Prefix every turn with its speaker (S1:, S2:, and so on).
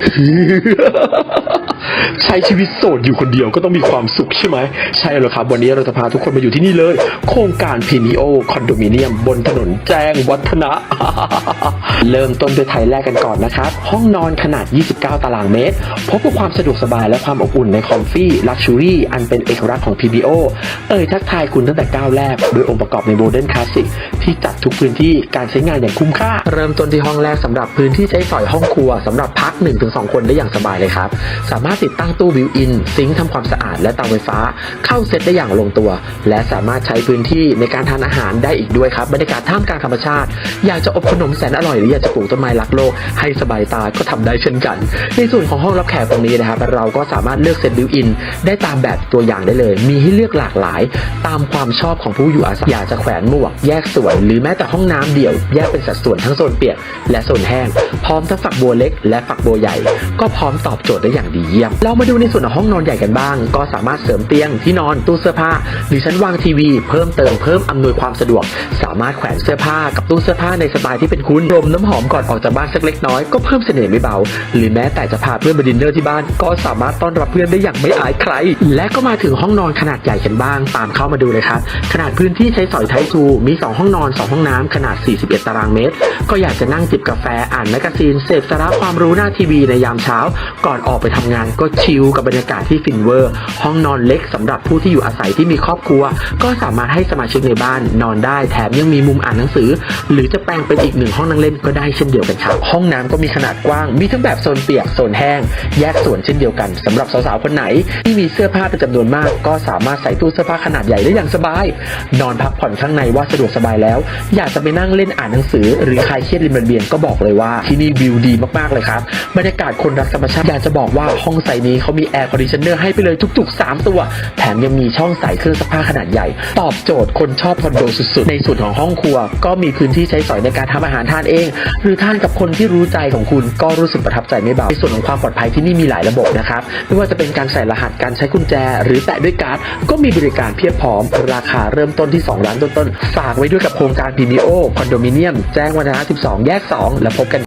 S1: 嘿嘿哈哈哈哈哈 ใช้ชีวิตโสดอยู่คนเดียวก็ต้องมีความสุขใช่ไหม ใช่แล้วครับ วันนี้เราจะพาทุกคนมาอยู่ที่นี่เลย โครงการพีนิโอคอนโดมิเนียม บนถนนแจ้งวัฒนะ เริ่มต้นด้วยไทยแรกกันก่อนนะครับ ห้องนอนขนาด 29 ตารางเมตร พบกับความสะดวกสบายและความอบอุ่นในคอมฟี่ลักชัวรี่อันเป็นเอกลักษณ์ของ PBO เอ่ยทักทายคุณตั้งแต่ก้าวแรก โดยองค์ประกอบในโมเดิร์นคลาสสิกที่จัดทุกพื้นที่การใช้งานอย่างคุ้มค่า เริ่มต้นที่ห้องแรกสำหรับพื้นที่ใช้สอยห้องครัวสำหรับพัก 1-2 คนได้อย่างสบายเลยครับ สามารถติดตั้งตู้บิวอิน ซิงค์ทำความสะอาดและเตาไฟฟ้า เข้าเซตได้อย่างลงตัว และสามารถใช้พื้นที่ในการทานอาหารได้อีกด้วยครับบรรยากาศท่ามกลางธรรมชาติ อยากจะอบขนมแสนอร่อยหรืออยากจะปลูกต้นไม้รักโลก ให้สบายตาก็ทำได้เช่นกัน ในส่วนของห้องรับแขกตรงนี้นะครับเราก็สามารถเลือกเซตบิวอิน ได้ตามแบบตัวอย่างได้เลย มีให้เลือกหลากหลาย ตามความชอบของผู้อยู่อาศัยอยากจะแขวนหมวกแยกส่วนหรือแม้แต่ห้องน้ำเดี่ยว แยกเป็นสัดส่วนทั้งโซนเปียกและโซนแห้ง พร้อมทั้งฝักบัวเล็ก และฝักบัวใหญ่ ก็พร้อมตอบโจทย์ได้อย่างดีเยี่ยมเรามาดูในส่วนของห้องนอนใหญ่กันบ้าง ก็สามารถเสริมเตียงที่นอนตู้เสื้อผ้า หรือชั้นวางทีวี เพิ่มเติมเพิ่มอำนวยความสะดวก สามารถแขวนเสื้อผ้ากับตู้เสื้อผ้าในสไตล์ที่เป็นคุณรมน้ำหอมก่อนออกจากบ้านสักเล็กน้อยก็เพิ่มเสน่ห์ไม่เบา หรือแม้แต่จะพาเพื่อนมาดินเนอร์ที่บ้าน ก็สามารถต้อนรับเพื่อนได้อย่างไม่อายใคร และก็มาถึงห้องนอนขนาดใหญ่กันบ้าง ตามเข้ามาดูเลยครับขนาดพื้นที่ใช้สอยไททูมี 2 ห้องนอน 2 ห้องน้ำขนาด 41 ตารางเมตร ก็อยากจะนั่งจิบกาแฟอ่านแมกกาซีนเสพสาระความรู้หน้าทีวีในยามเช้า ก่อนออกไปทำงานก็ชิลกับบรรยากาศที่ฟินเวอร์ ห้องนอนเล็กสำหรับผู้ที่อยู่อาศัยที่มีครอบครัว ก็สามารถให้สมาชิกในบ้านนอนได้แถมยังมีมุมอ่านหนังสือ หรือจะแปลงเป็นอีกหนึ่งห้องนั่งเล่นก็ได้เช่นเดียวกันครับห้องน้ำก็มีขนาดกว้างมีทั้งแบบโซนเปียกโซนแห้ง แยกส่วนเช่นเดียวกันสำหรับสาวๆคนไหน ที่มีเสื้อผ้าเป็นจำนวนมาก ก็สามารถใส่ตู้เสื้อผ้าขนาดใหญ่ได้อย่างสบาย นอนพักผ่อนข้างในว่าสะดวกสบายแล้ว อยากจะไปนั่งเล่นอ่านหนังสือ หรือคลายเครียดริมระเบียงก็บอกเลยว่าที่นี่วิวดีมากๆเลยครับบรรยากาศคนรักธรรมชาติอยากจะบอกว่าห้องใส่นี้เขามีแอร์คอนดิชเนอร์ให้ไปเลยทุก ๆ 3 ตัว แถมยังมีช่องใส่เครื่องซักผ้าขนาดใหญ่ ตอบโจทย์คนชอบคอนโดสุดๆ ในส่วนของห้องครัว ก็มีพื้นที่ใช้สอยในการทำอาหารทานเอง หรือทานกับคนที่รู้ใจของคุณก็รู้สึกประทับใจไม่เบาในส่วนของความปลอดภัยที่นี่มีหลายระบบนะครับไม่ว่าจะเป็นการใส่รหัสการใช้กุญแจ หรือแตะด้วยการ์ดก็มีบริการเพียบพร้อม ราคาเริ่มต้นที่ 2 ล้านต้นๆฝากไว้ด้วยกับโครงการ p ี o คอนโดมิเนียมแจ้งวัฒนะ12 แยก 2 แล้วพบกัน